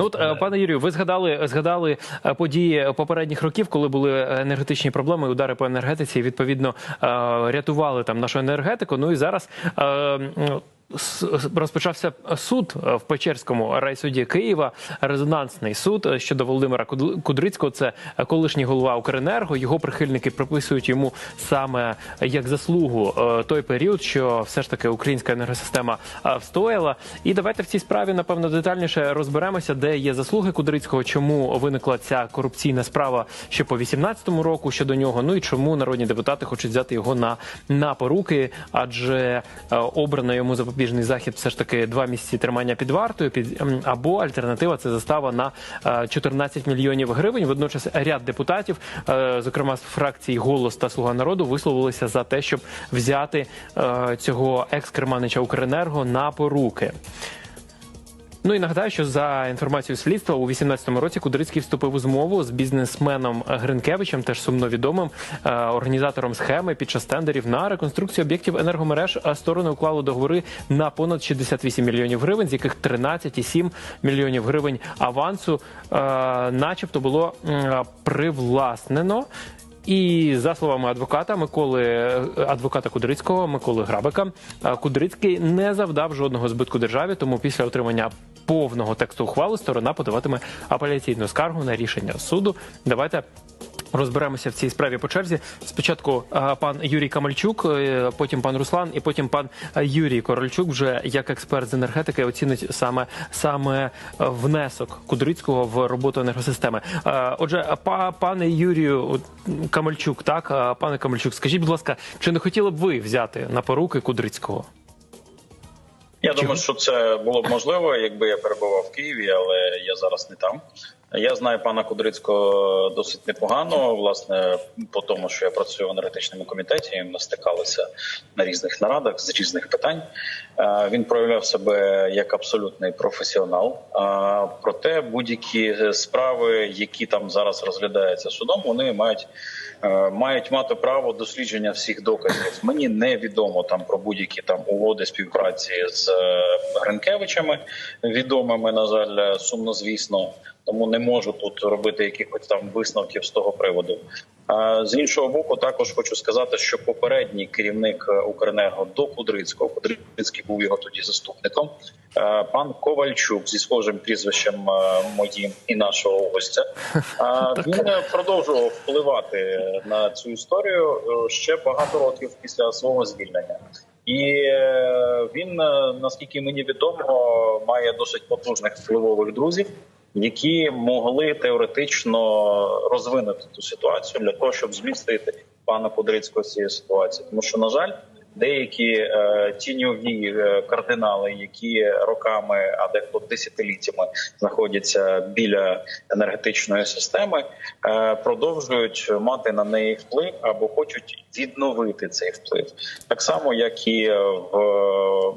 Ну от, е, пане Юрію, ви згадали згадали е, події попередніх років, коли були енергетичні проблеми, удари по енергетиці. і, Відповідно, е, рятували там нашу енергетику. Ну і зараз. Розпочався суд е, в Печерському райсуді Києва. Резонансний суд е, щодо Володимира Кудрицького. Це е, колишній голова Укренерго. Його прихильники приписують йому саме як заслугу той період, що все ж таки українська енергосистема встояла. І давайте в цій справі напевно детальніше розберемося, де є заслуги Кудрицького, чому виникла ця корупційна справа ще по 18-му року щодо нього. Ну і чому народні депутати хочуть взяти його на, на поруки, адже обрано йому запобіжний захід все ж таки два місяці тримання під вартою, під ем, або альтернатива це застава на е, 14 мільйонів гривень. Водночас ряд депутатів, е, зокрема з фракцій Голос та Слуга народу, висловилися за те, щоб взяти е, цього екс-керманича Укренерго на поруки. Ну і нагадаю, що за інформацією слідства у 18-му році Кудрицький вступив у змову з бізнесменом Гринкевичем, теж сумно відомим е, організатором схеми під час тендерів на реконструкцію об'єктів енергомереж. А сторони уклали договори на понад 68 мільйонів гривень, з яких 13,7 мільйонів гривень авансу, е, начебто, було привласнено. І за словами адвоката Миколи адвоката Кудрицького Миколи Грабика, е, Кудрицький не завдав жодного збитку державі. Тому після отримання повного тексту ухвали сторона подаватиме апеляційну скаргу на рішення суду. Давайте. Розберемося в цій справі по черзі. Спочатку е, пан Юрій Камальчук, е, потім пан Руслан, і потім пан е, Юрій Корольчук, вже як експерт з енергетики, оцінить саме саме внесок Кудрицького в роботу енергосистеми. Отже, па, пане Юрію Камальчук, так пане Камальчук, скажіть, будь ласка, чи не хотіли б ви взяти на поруки Кудрицького? Я думаю, що це було б можливо, якби я перебував в Києві, але я зараз не там. Я знаю пана Кудрицького досить непогано. Власне, по тому, що я працюю в енергетичному комітеті, ми стикалися на різних нарадах з різних питань. Е, Він проявляв себе як абсолютний професіонал. А, Проте будь-які справи, які там зараз розглядаються судом, вони мають. е, Мають мати право дослідження всіх доказів. Мені невідомо там про будь-які там угоди співпраці з е, Гринкевичами, відомими, на жаль, сумнозвісно. Тому не можу тут робити якихось там висновків з того приводу. А з іншого боку, також хочу сказати, що попередній керівник е, Укренерго до Кудрицького, Кудрицький був його тоді заступником. е, Пан Ковальчук зі схожим прізвищем е, моїм і нашого гостя. Він продовжував впливати на цю історію ще багато років після свого звільнення. І він, наскільки мені відомо, має досить потужних впливових друзів, які могли теоретично розвинути ту ситуацію для того, щоб змістити пана Кудрицького з цієї ситуації. Тому що, на жаль, деякі е, тіньові е, кардинали, які роками, а дехто десятиліттями знаходяться біля енергетичної системи, е, продовжують мати на неї вплив або хочуть відновити цей вплив, так само як і е, в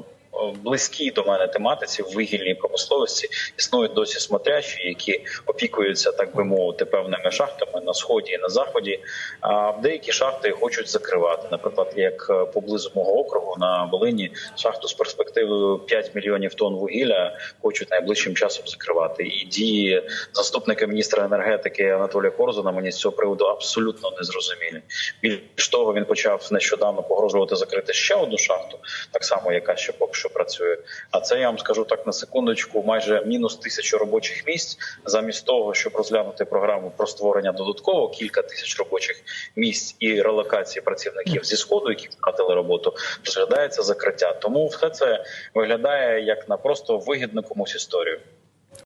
близькій до мене тематиці в вугільній промисловості існують досі смотрящі, які опікуються, так би мовити, певними шахтами на сході і на заході. А деякі шахти хочуть закривати. Наприклад, як е, поблизу мого округу на Волині шахту з перспективою 5 мільйонів тонн вугілля хочуть найближчим часом закривати. І дії заступника міністра енергетики Анатолія Корзуна мені з цього приводу абсолютно не зрозумілі. Більш того, він почав нещодавно погрожувати закрити ще одну шахту, так само яка ще поки що працює. А це я вам скажу так на секундочку, майже мінус тисячу робочих місць, замість того, щоб розглянути програму про створення додатково кілька тисяч робочих місць і релокації працівників зі сходу, які втратили роботу, розглядається закриття. Тому все це виглядає як на просто вигідну комусь історію.